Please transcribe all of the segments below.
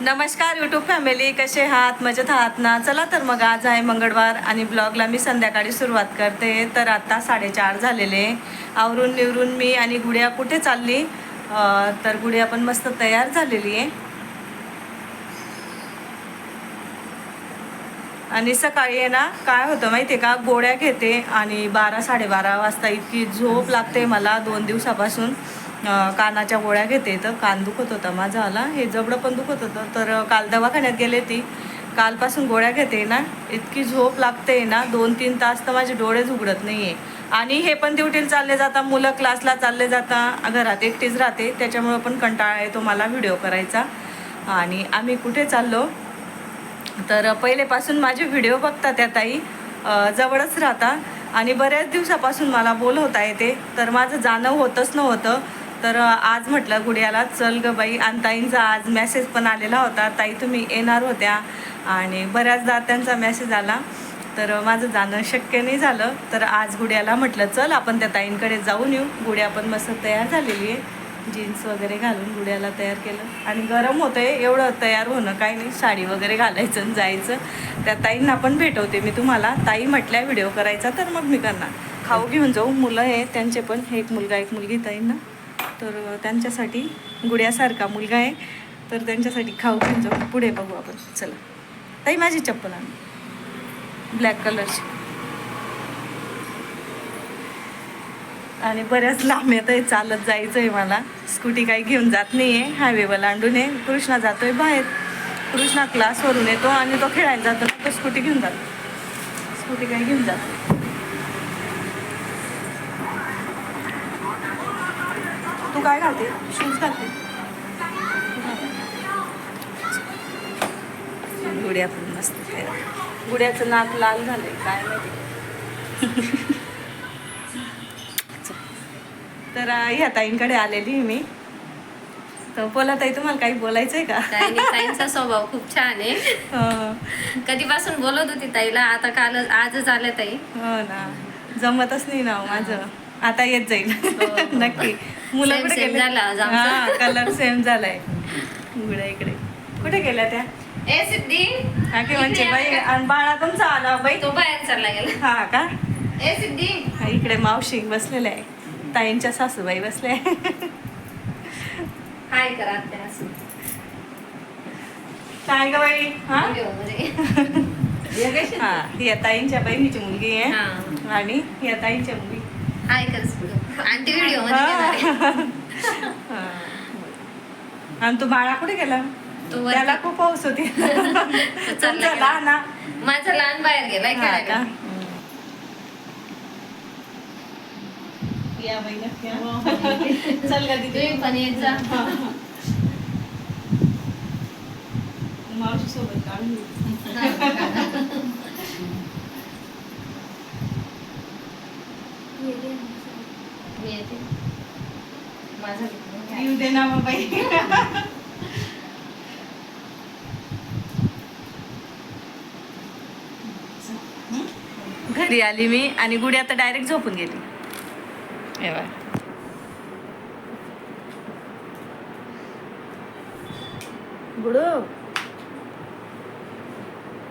नमस्कार YouTube family कसे आहात? मजेत आहात ना? चला तर मग आज आहे मंगळवार आणि ब्लॉगला मी संध्याकाळी सुरुवात करते. तर आत्ता साडेचार झालेले. आवरून निवरून मी आणि गुडिया कुठे चालली? तर गुडिया पण मस्त तयार झालेली आहे. आणि सकाळी आहे ना काय होतं माहिती आहे का? गोळ्या घेते आणि बारा साडेबारा वाजता इतकी झोप लागते मला दोन दिवसापासून. कानाच्या गोळ्या घेते. तर कान दुखत होता माझा आला. हे जबडं पण दुखत होतं. तर काल दवाखान्यात गेले ती. कालपासून गोळ्या घेते ना. इतकी झोप लागते ना. दोन तीन तास तर माझे डोळेच उघडत नाही आहे आणि हे पण ड्युटीला चालले जाता. मुलं क्लासला चालले जाता. घरात एकटीच राहते. त्याच्यामुळं पण कंटाळा येतो मला व्हिडिओ करायचा. आणि आम्ही कुठे चाललो? तर पहिलेपासून माझे व्हिडिओ बघता त्या ताई. जवळच राहता. आणि बऱ्याच दिवसापासून मला बोलवता येते. तर माझं जाणं होतच नव्हतं. तर आज म्हटलं गुडियाला चल ग बाई आणि ताईंचा आज मेसेज पण आलेला होता. ताई तुम्ही येणार होत्या. आणि बऱ्याचदा त्यांचा मेसेज आला. तर माझं जाणं शक्य नाही झालं. तर आज गुड्याला म्हटलं चल आपण त्या ताईंकडे जाऊन येऊ. गुड्या पण मस्त तयार झालेली आहे. जीन्स वगैरे घालून गुड्याला तयार केलं. आणि गरम होतं आहे एवढं तयार होणं काही नाही. साडी वगैरे घालायचं आणि जायचं. त्या ताईंना पण भेटवते मी तुम्हाला. ताई म्हटल्या व्हिडिओ करायचा तर मग मी करणार. खाऊ घेऊन जाऊ. मुलं आहे त्यांचे पण. एक मुलगा एक मुलगी ताईंना. तर त्यांच्यासाठी गुड्यासारखा मुलगा आहे. तर त्यांच्यासाठी खाऊ घेऊन जाऊ. पुढे बघू आपण. चला. ताई माझी चप्पल आण ब्लॅक कलरची आणि बऱ्याच लांब येत आहे चालत जायचं आहे मला. स्कूटी काही घेऊन जात नाही आहे हायवेवर लांडून आहे. कृष्णा जातोय बाहेर. कृष्णा क्लासवरून येतो आणि तो खेळायला जातो. ना तो स्कूटी घेऊन जातो. स्कूटी काही घेऊन जातो काय घालते शूज घालते. गुड्या पण मस्त. गुड्याचं नाक लाल झालंय काय माहिती. तर ह्या ताईंकडे आलेली मी. तर बोला ताई तुम्हाला काही बोलायचं आहे का ताईंचा स्वभाव खूप छान आहे. अं, कधीपासून बोलत होती ताईला आता काल आजच आल्या ताई. हो ना. जमतच नाही ना हो माझं. आता येत जाईल. नक्की. मुलं कुठे गेले. झाला. हा कलर सेम झालाय. गुड्या इकडे. कुठे गेल्या त्या? ए सिद्धी. हा की म्हणजे बाई आणि बाळा तुमचा आला बाई. तो बाहेर चालला गेला. हा का? ए सिद्धी. हा, इकडे मावशी बसलेल्या आहे. ताईंच्या सासूबाई बसल्या आहे. हाय करा आत्या असं. काय ग बाई? हा? मध्ये. हे? हा या ताईंच्या बहिणीची मुलगी आहे. हा. आणि या ताईंच्या मुलगी व्हिडिओ. हा. आणि तू बाळा कुठे गेला तो. त्याला खूप पाऊस होती हा? माझा लहान बाहेर गेलाय हा का? खेळायला या या. चल दीदी तुम्ही पण येत जा मावशी सोबत काढून घेऊ. मी येते माझा दे ना बाई घरी आली मी आणि गुडी आता डायरेक्ट झोपून गेली. गुडू.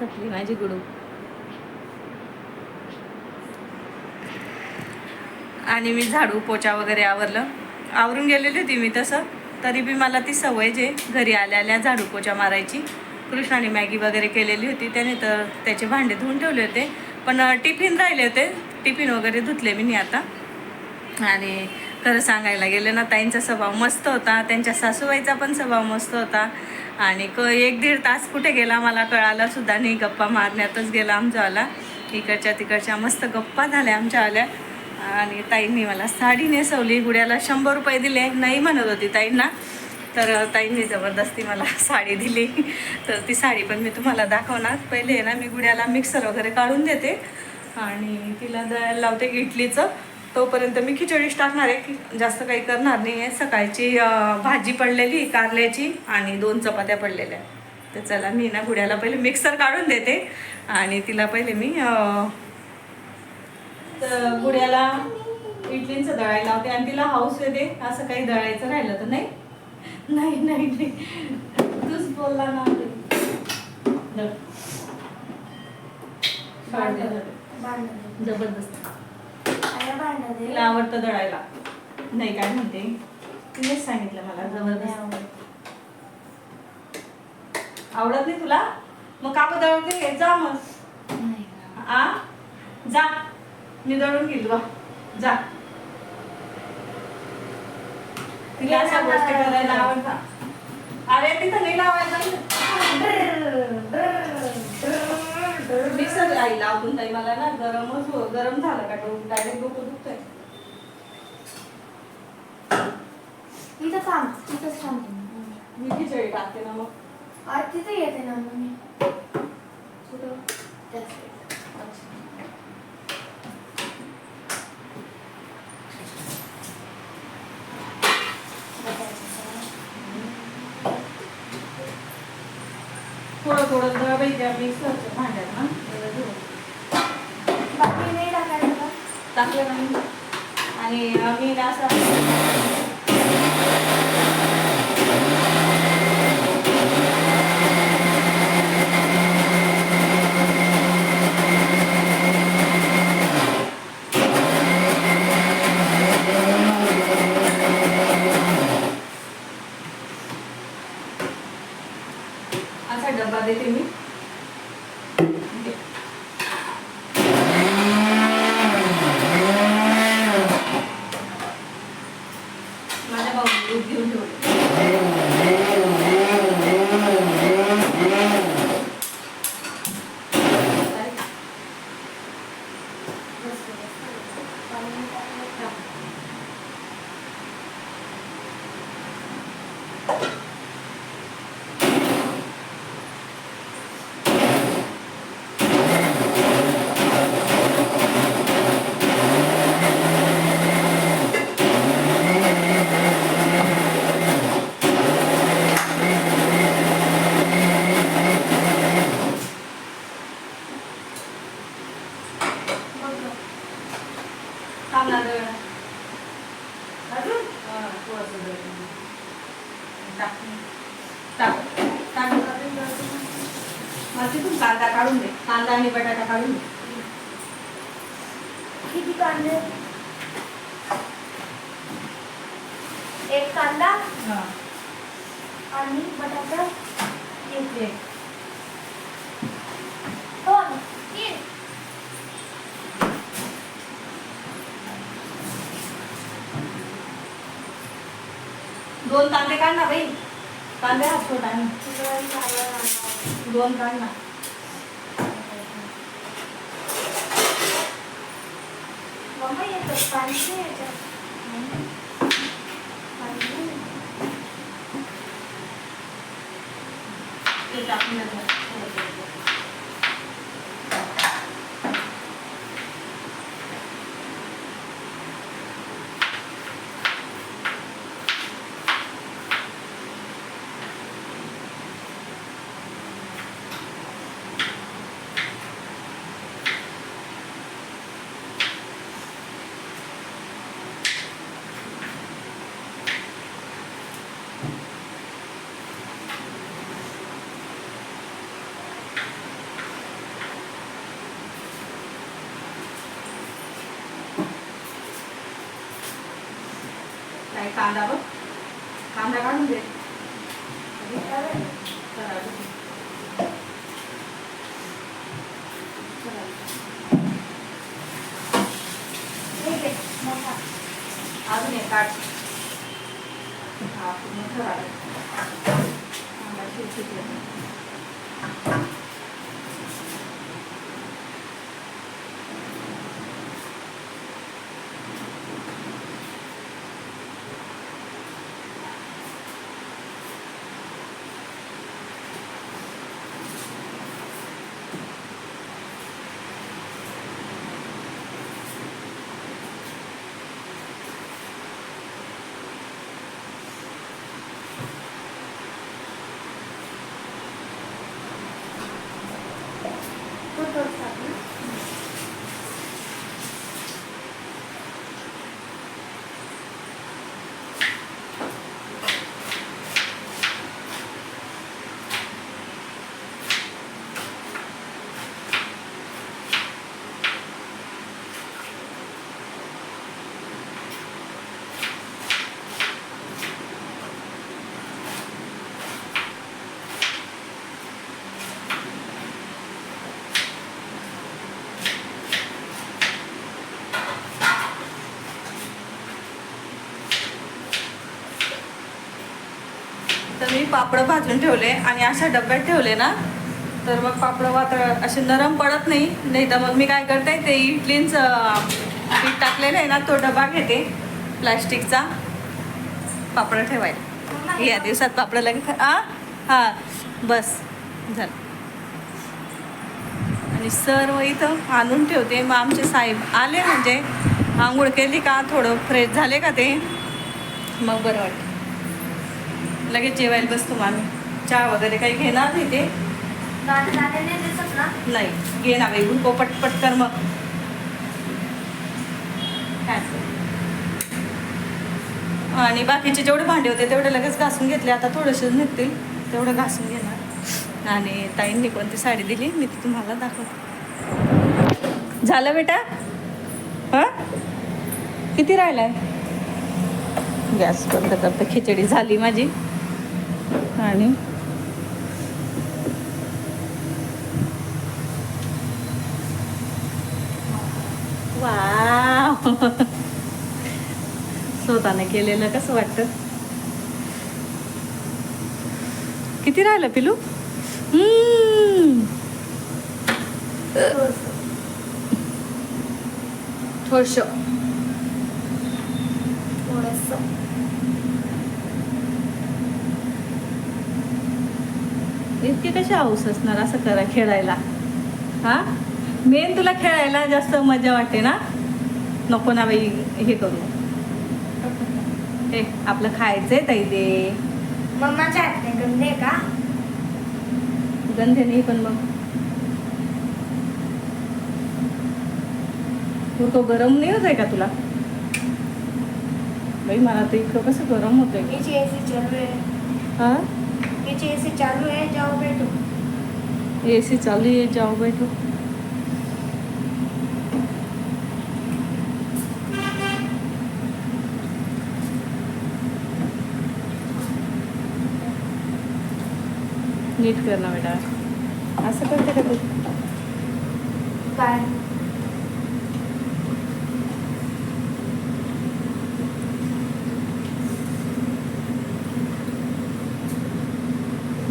थकली माझी गुडू. आणि मी झाडू पोचा वगैरे आवरलं. आवरून गेलेली होती मी तसं. तरी बी मला ती सवय जे घरी आल्या आल्या झाडू पोचा मारायची. कृष्णाने मॅगी वगैरे केलेली होती. त्याने तर त्याचे भांडे धुवून ठेवले होते. पण टिफिन राहिले होते. टिफिन वगैरे धुतले मी आता. आणि खरं सांगायला गेलं ना ताईंचा स्वभाव मस्त होता. त्यांच्या सासूबाईचा पण स्वभाव मस्त होता. आणि क एक दीड तास कुठे गेला मला कळालं सुद्धा नाही. गप्पा मारण्यातच गेला आमच्यावाला. इकडच्या तिकडच्या मस्त गप्पा झाल्या आमच्या आल्या आणि ताईंनी मला साडी नेसवली गुड्याला शंभर रुपये दिले. नाही म्हणत होती ताईंना. तर ताईंनी जबरदस्ती मला साडी दिली. तर ती साडी पण मी तुम्हाला दाखवणार. पहिले आहे ना मी गुड्याला मिक्सर वगैरे काढून देते. आणि तिला दळायला लावते इडलीचं. तोपर्यंत मी खिचडीच टाकणार आहे. की जास्त काही करणार नाही आहे सकाळची भाजी पडलेली कारल्याची आणि दोन चपात्या पडलेल्या. तर चला मी ना गुड्याला पहिले मिक्सर काढून देते. आणि तिला पहिले मी तर गुड्याला इडलीचं दळायला लावते आणि तिला हाऊस येते असं काही दळायचं राहिलं तर नाही. नाही नाही तूच बोल बोलला ना. जबरदस्त. तिला आवडतं दळायला. नाही काय म्हणते? तिनेच सांगितलं मला. जबरदस्त. आवडत. नाही तुला? मग कापड दळून घे जा मग. आ? जा. मी दळून घेईल बा जा. तिला अशा गोष्टी करायला आवडतात. अरे तिथं नाही लावायचं मिक्सर आई लावून ताई मला ना गरमच हो गरम झालं का डायरेक्ट डोकं दुखतंय. इथं थांब तिथंच थांबते मी खिचडी टाकते ना मग. आज तिथे येते ना मग मी. कुठं त्या side. थोडं थोडं दळ बाई त्या मिक्सरच्या भांड्यात ना जरा धुवून. बाकी नाही टाकायचं का? टाकलं नाही आणि मी ना असं असा डब्बा देते मी घे. माझ्या भाऊ दूध घेऊन ठेवले बस, बस, बस. पाणी नाही टाकायचं. बघ गं. थांब ना दळ. अजून? हा, थोडंसं दळ. टाक. टाक. टाक. मला तिथून कांदा काढून दे कांदा आणि बटाटा काढून दे किती कांदे एक कांदा हा. आणि बटाटा एक एक. दोन तीन दोन कांदे काढ ना बाई कांदे हा छोटा आणि. दोन काढ ना मम्मा येतं पाणी नाही याच्यात. पाणी नाही. ते टाकून दे थोडं. काय कांदा बघ तर मी पापड भाजून ठेवले आणि अशा डब्यात ठेवले ना तर मग पापड वातळ असे नरम पडत नाही नाही तर मग मी काय करते ते इडलींच पीठ टाकलेलं आहे ना तो डबा घेते प्लास्टिकचा. पापड ठेवायला. या दिवसात पापड लगेच आ? हां बस झालं. आणि सर्व इथं आणून ठेवते. मग आमचे साहेब आले म्हणजे आंघोळ केली का थोडं फ्रेश झाले का ते? मग बरं वाटतं. लगेच जेवायला बसतो मग आम्ही चहा वगैरे काही घेणार नाही ते. नाही घे ना बाई उनको पटपट कर मग. आणि बाकीचे जेवढे भांडे होते तेवढे लगेच घासून घेतले. आता थोडेसे निघतील तेवढं घासून घेणार. आणि ताईंनी कोणती साडी दिली मी ती तुम्हाला दाखवते. झालं बेटा? हां? किती राहिलाय? गॅस बंद करते खिचडी झाली माझी. आणि स्वतःने केलेलं कसं वाटतं? किती राहिलं पिलू? थोडस. इतकी कशी हाऊस असणार असं करा खेळायला? हा? मेन तुला खेळायला जास्त मजा वाटते ना? नको ना बाई हे करू. हे आपलं खायचंय ताई ते. मम्माच्या हातने का? गंधे नाही पण मग. तू गरम नाही होत आहे का तुला? बाई मला तर इतकं कसं गरम होतंय. हा? याची एसी चालू आहे जाऊ भेटू ए सी चालू आहे जाओ बैठो। नीट कर ना बेटा। असं करते का तू? काय?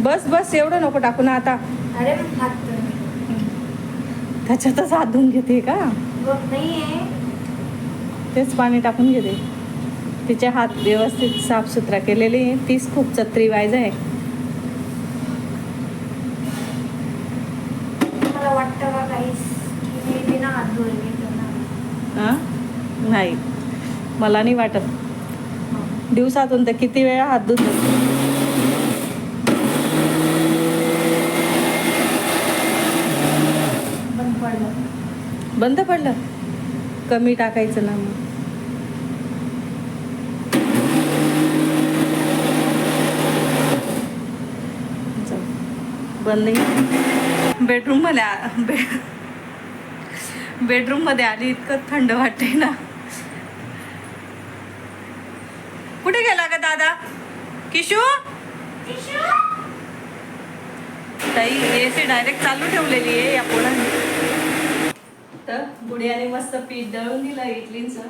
बस बस एवढं नको टाकू ना आता. अरे हात त्याच्यातच हात धुवून घेते का? नाहीये. तेच पाणी टाकून घेते. तिचे हात व्यवस्थित साफसुथरा केलेले. तीच खूप चत्री वाईज आहे. हां नाही. मला नाही वाटत. दिवसातून तर किती वेळा हात धुतो बंद पडलं बंद पडलं? कमी टाकायचं ना मग. बंद नाही. बेडरूममध्ये आ- बे बेडरूममध्ये आली इतकं थंड वाटते ना. कुठे गेला ग दादा? किशू? ताई ए सी डायरेक्ट चालू ठेवलेली आहे या पोळाने फक्त गुड्याने मस्त पीठ दळून दिलं इडलीचं.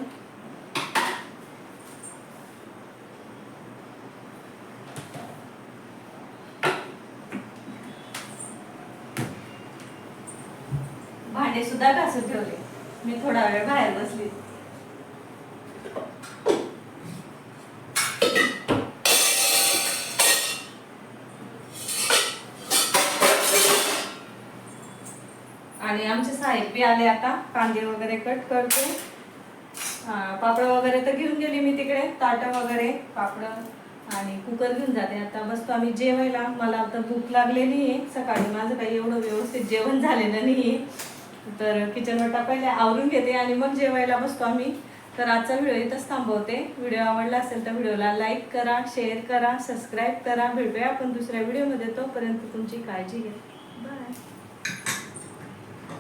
भांडे सुद्धा घासून ठेवले. मी थोडा वेळ बाहेर बसली. साहित्य साहेब आले आता कांदे वगैरे कट करते. पापड वगैरे तर घेऊन गेली मी तिकडे ताटं वगैरे पापड आणि कुकर घेऊन जाते. आता बसतो आम्ही जेवायला. मला आता भूक लागलेली आहे. सकाळी माझं काही एवढं व्यवस्थित जेवण झालेलं नाही आहे तर किचनवर पहिले आवरून घेते आणि मग जेवायला बसतो आम्ही. तर आजचा व्हिडिओ इथंच थांबवते. व्हिडिओ आवडला असेल तर व्हिडिओला लाईक करा शेअर करा सबस्क्राईब करा. भेटूया आपण दुसऱ्या व्हिडिओमध्ये. तोपर्यंत तुमची काळजी घ्या. बाय